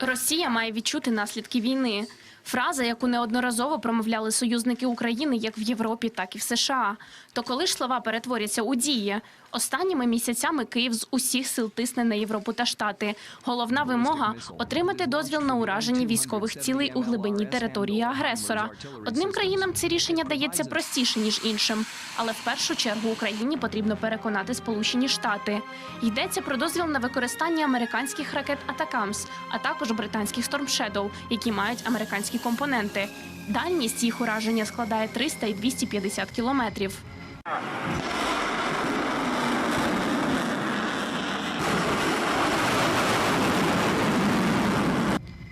Росія має відчути наслідки війни. Фраза, яку неодноразово промовляли союзники України як в Європі, так і в США. То коли ж слова перетворяться у дії? Останніми місяцями Київ з усіх сил тисне на Європу та Штати. Головна вимога отримати дозвіл на ураження військових цілей у глибині території агресора. Одним країнам це рішення дається простіше ніж іншим, але в першу чергу Україні потрібно переконати Сполучені Штати. Йдеться про дозвіл на використання американських ракет Атакамс, а також британських Storm Shadow, які мають американські компоненти. Дальність їх ураження складає 300 і 250 кілометрів.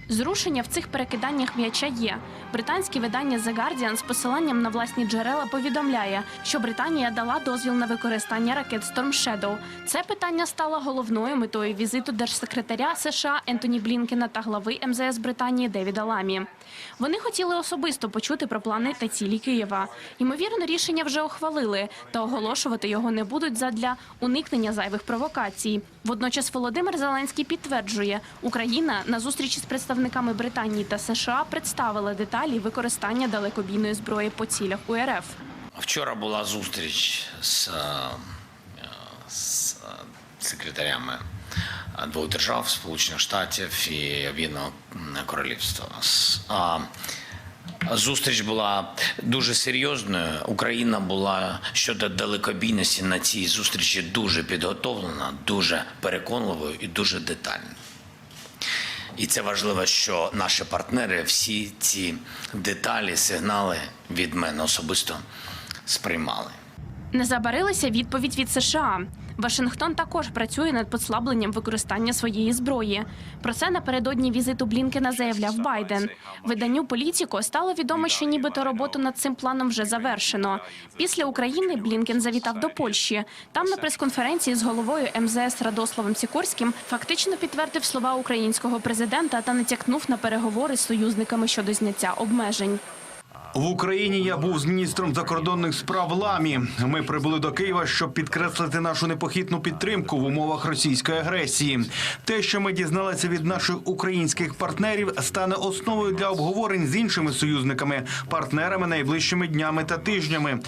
Зрушення в цих перекиданнях м'яча є. Британське видання The Guardian з посиланням на власні джерела повідомляє, що Британія дала дозвіл на використання ракет Storm Shadow. Це питання стало головною метою візиту держсекретаря США Ентоні Блінкена та глави МЗС Британії Девіда Ламі. Вони хотіли особисто почути про плани та цілі Києва. Ймовірно, рішення вже ухвалили, та оголошувати його не будуть задля уникнення зайвих провокацій. Водночас Володимир Зеленський підтверджує, Україна на зустрічі з представниками Британії та США представила деталі використання далекобійної зброї по цілях УРФ. Вчора була зустріч з, е, з е, секретарями двох держав Сполучених Штатів і Об'єднаного Королівства. Зустріч була дуже серйозною. Україна була щодо далекобійності на цій зустрічі дуже підготовлена, дуже переконливою і дуже детальною. І це важливо, що наші партнери всі ці деталі, сигнали від мене особисто сприймали. Не забарилася відповідь від США. Вашингтон також працює над послабленням використання своєї зброї. Про це напередодні візиту Блінкена заявляв Байден. Виданню Політіко стало відомо, що нібито роботу над цим планом вже завершено. Після України Блінкен завітав до Польщі. Там на прес-конференції з головою МЗС Радославом Сікорським фактично підтвердив слова українського президента та натякнув на переговори з союзниками щодо зняття обмежень. В Україні я був з міністром закордонних справ Ламі. Ми прибули до Києва, щоб підкреслити нашу непохитну підтримку в умовах російської агресії. Те, що ми дізналися від наших українських партнерів, стане основою для обговорень з іншими союзниками, партнерами найближчими днями та тижнями.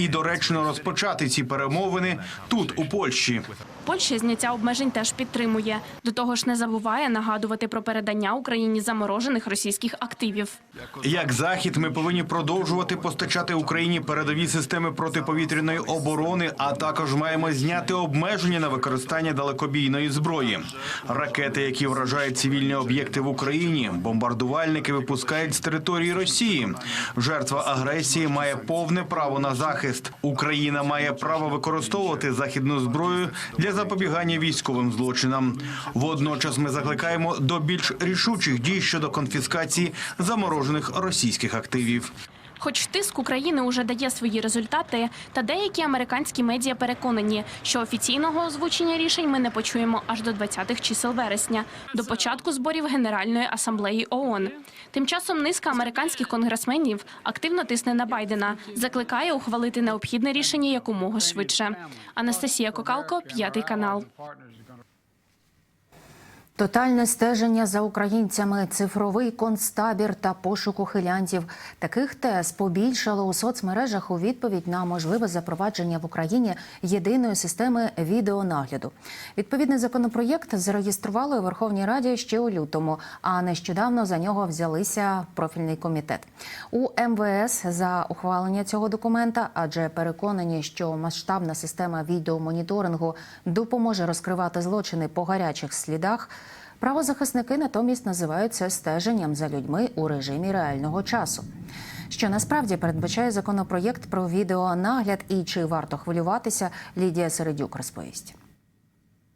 І доречно розпочати ці перемовини тут, у Польщі. Польща зняття обмежень теж підтримує. До того ж, не забуває нагадувати про передання Україні заморожених російських активів. Як захід, ми повинні продовжувати постачати Україні передові системи протиповітряної оборони, а також маємо зняти обмеження на використання далекобійної зброї. Ракети, які вражають цивільні об'єкти в Україні, бомбардувальники випускають з території Росії. Жертва агресії має повне право на захист. Україна має право використовувати західну зброю для запобігання військовим злочинам. Водночас ми закликаємо до більш рішучих дій щодо конфіскації заморожених російських активів. Хоч тиск України уже дає свої результати, та деякі американські медіа переконані, що офіційного озвучення рішень ми не почуємо аж до 20-х чисел вересня, до початку зборів Генеральної асамблеї ООН. Тим часом низка американських конгресменів активно тисне на Байдена, закликає ухвалити необхідне рішення якомога швидше. Анастасія Кокалко, п'ятий канал. Тотальне стеження за українцями, цифровий концтабір та пошук ухилянтів. Таких тез побільшало у соцмережах у відповідь на можливе запровадження в Україні єдиної системи відеонагляду. Відповідний законопроєкт зареєстрували у Верховній Раді ще у лютому, а нещодавно за нього взялися профільний комітет. У МВС за ухвалення цього документа, адже переконані, що масштабна система відеомоніторингу допоможе розкривати злочини по гарячих слідах. Правозахисники натомість називають це стеженням за людьми у режимі реального часу. Що насправді передбачає законопроєкт про відеонагляд і чи варто хвилюватися, Лідія Середюк розповість.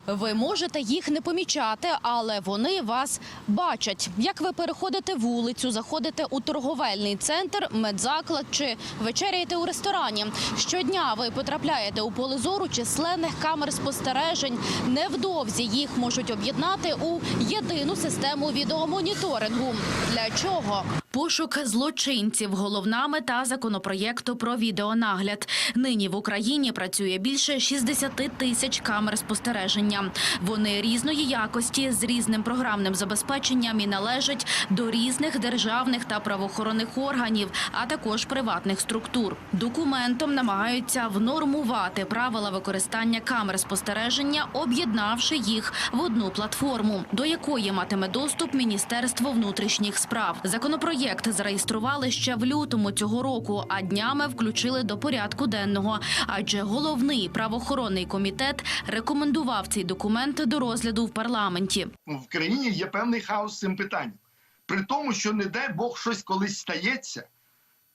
Ви можете їх не помічати, але вони вас бачать. Як ви переходите вулицю, заходите у торговельний центр, медзаклад чи вечеряєте у ресторані. Щодня ви потрапляєте у поле зору численних камер спостережень. Невдовзі їх можуть об'єднати у єдину систему відеомоніторингу. Для чого? Пошук злочинців головна мета законопроєкту про відеонагляд. Нині в Україні працює більше 60 тисяч камер спостереження. Вони різної якості з різним програмним забезпеченням і належать до різних державних та правоохоронних органів, а також приватних структур. Документом намагаються внормувати правила використання камер спостереження, об'єднавши їх в одну платформу, до якої матиме доступ Міністерство внутрішніх справ. Законопроєкт зареєстрували ще в лютому цього року, а днями включили до порядку денного. Адже головний правоохоронний комітет рекомендував цей документ до розгляду в парламенті. в країні є певний хаос з цим питанням. При тому, що не дай Бог щось колись стається.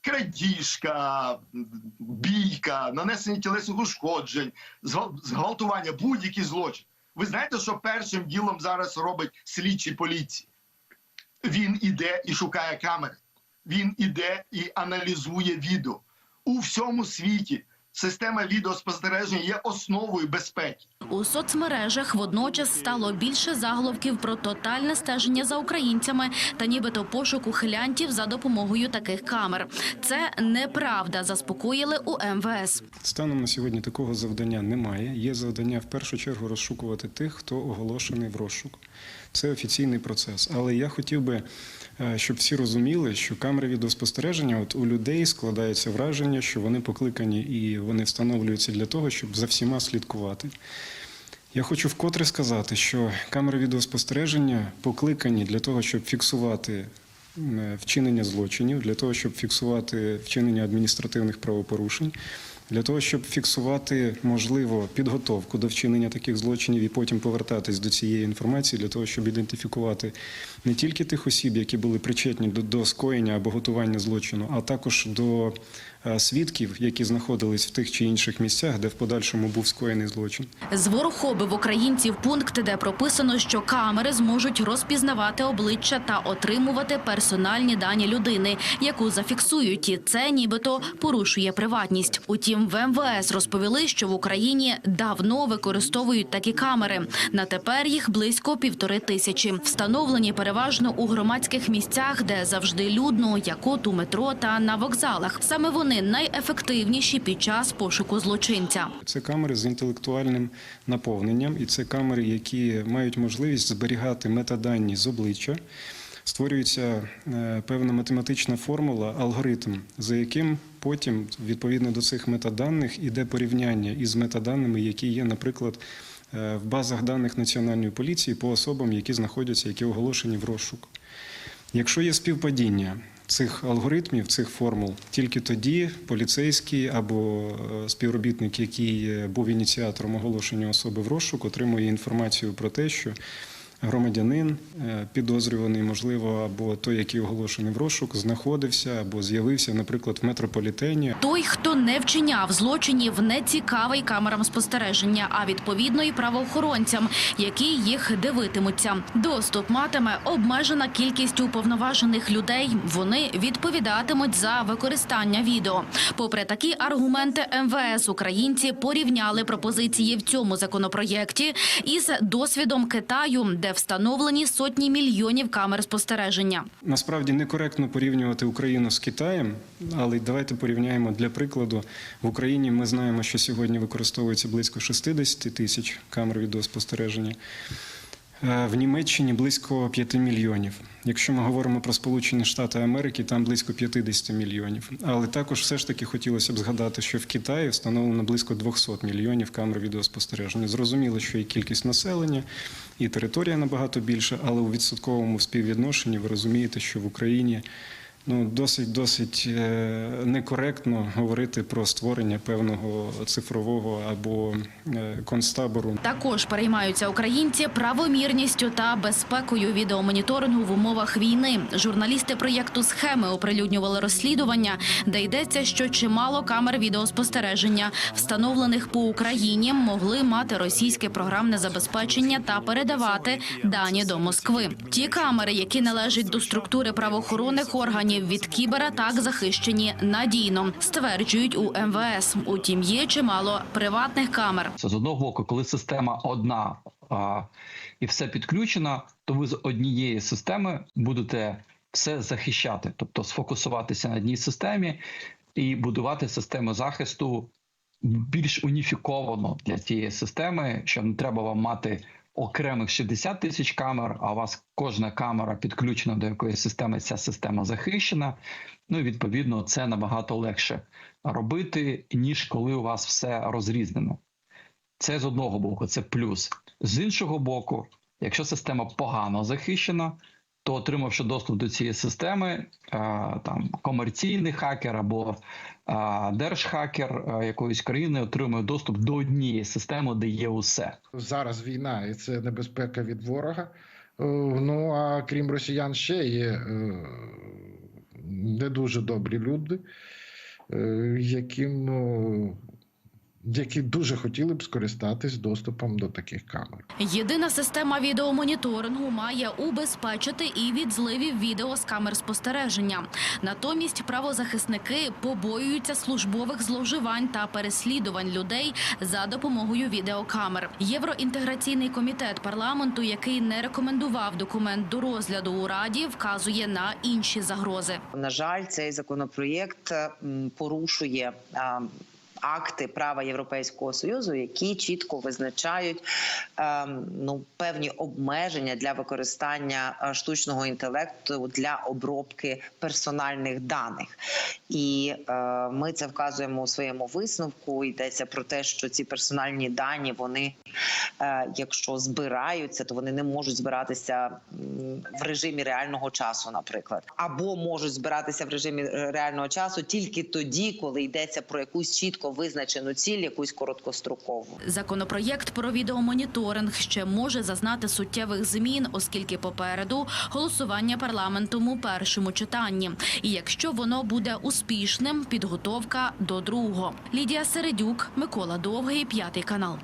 Крадіжка, бійка, нанесення тілесних ушкоджень, зґвалтування, будь-який злочин. Ви знаєте, що першим ділом зараз робить слідчий поліції? Він іде і шукає камери. Він іде і аналізує відео. У всьому світі система відеоспостереження є основою безпеки. У соцмережах водночас стало більше заголовків про тотальне стеження за українцями та нібито пошук ухилянтів за допомогою таких камер. Це неправда, заспокоїли у МВС. Станом на сьогодні такого завдання немає. Є завдання в першу чергу розшукувати тих, хто оголошений в розшук. Це офіційний процес. Але я хотів би, е, щоб всі розуміли, що камери відеоспостереження от у людей складається враження, що вони покликані і вони встановлюються для того, щоб за всіма слідкувати. Я хочу вкотре сказати, що камери відеоспостереження покликані для того, щоб фіксувати вчинення злочинів, для того, щоб фіксувати вчинення адміністративних правопорушень, для того, щоб фіксувати можливо підготовку до вчинення таких злочинів і потім повертатись до цієї інформації, для того, щоб ідентифікувати не тільки тих осіб, які були причетні до, до скоєння або готування злочину, а також до свідків, які знаходились в тих чи інших місцях, де в подальшому був скоєний злочин. Зворохобив українців пункт, де прописано, що камери зможуть розпізнавати обличчя та отримувати персональні дані людини, яку зафіксують. І це нібито порушує приватність. Утім, в МВС розповіли, що в Україні давно використовують такі камери. На тепер їх близько півтори тисячі. Встановлені переважно у громадських місцях, де завжди людно, як от у метро та на вокзалах. Саме вони найефективніші під час пошуку злочинця. Це камери з інтелектуальним наповненням, і це камери, які мають можливість зберігати метадані з обличчя. Створюється е, певна математична формула, алгоритм, за яким потім, відповідно до цих метаданих, іде порівняння із метаданими, які є, наприклад, е, в базах даних Національної поліції по особам, які знаходяться, які оголошені в розшук. Якщо є співпадіння цих алгоритмів, цих формул, тільки тоді поліцейський або е, співробітник, який був ініціатором оголошення особи в розшук, отримує інформацію про те, що громадянин е, підозрюваний, можливо, або той, який оголошений в розшук, знаходився або з'явився, наприклад, в метрополітені. Той, хто не вчиняв злочинів, не цікавий камерам спостереження, а відповідно і правоохоронцям, які їх дивитимуться. Доступ матиме обмежена кількість уповноважених людей. Вони відповідатимуть за використання відео. Попри такі аргументи МВС, українці порівняли пропозиції в цьому законопроєкті із досвідом Китаю, де встановлені сотні мільйонів камер спостереження. Насправді некоректно порівнювати Україну з Китаєм, але давайте порівняємо для прикладу. В Україні ми знаємо, що сьогодні використовується близько 60 тисяч камер відеоспостереження. Е, В Німеччині близько 5 мільйонів. Якщо ми говоримо про Сполучені Штати Америки, там близько 50 мільйонів. Але також все ж таки хотілося б згадати, що в Китаї встановлено близько 200 мільйонів камер відеоспостереження. Зрозуміло, що і кількість населення, і територія набагато більша, але у відсотковому співвідношенні ви розумієте, що в Україні ну досить досить е, некоректно говорити про створення певного цифрового або е, концтабору. Також переймаються українці правомірністю та безпекою відеомоніторингу в умовах війни. Журналісти проєкту схеми оприлюднювали розслідування, де йдеться, що чимало камер відеоспостереження, встановлених по Україні, могли мати російське програмне забезпечення та передавати дані до Москви. Ті камери, які належать до структури правоохоронних органів від кібератак, захищені надійно, стверджують у МВС. Утім, є чимало приватних камер. Це з одного боку, коли система одна а, і все підключено, то ви з однієї системи будете все захищати, тобто сфокусуватися на одній системі і будувати систему захисту більш уніфіковано для цієї системи, що не треба вам мати окремих 60 тисяч камер, а у вас кожна камера підключена до якоїсь системи, ця система захищена. Ну і відповідно це набагато легше робити, ніж коли у вас все розрізнено. Це з одного боку, це плюс. З іншого боку, якщо система погано захищена, то отримавши доступ до цієї системи, там комерційний хакер або держхакер якоїсь країни отримує доступ до однієї системи, де є усе. зараз війна, і це небезпека від ворога. Е, Ну а крім росіян, ще є е, не дуже добрі люди, е, яким які дуже хотіли б скористатись доступом до таких камер. Єдина система відеомоніторингу має убезпечити і від зливів відео з камер спостереження. Натомість правозахисники побоюються службових зловживань та переслідувань людей за допомогою відеокамер. Євроінтеграційний комітет парламенту, який не рекомендував документ до розгляду у раді, вказує на інші загрози. На жаль, цей законопроєкт порушує акти права Європейського союзу, які чітко визначають ем, ну певні обмеження для використання е, штучного інтелекту для обробки персональних даних. І е, ми це вказуємо у своєму висновку. Йдеться про те, що ці персональні дані вони, е, якщо збираються, то вони не можуть збиратися в режимі реального часу, наприклад, або можуть збиратися в режимі е, реального часу тільки тоді, коли йдеться про якусь чітко визначену ціль, якусь короткострокову. Законопроєкт про відеомоніторинг ще може зазнати суттєвих змін, оскільки попереду голосування парламентом у першому читанні. І якщо воно буде успішним, підготовка до другого. Лідія Середюк, Микола Довгий, п'ятий канал.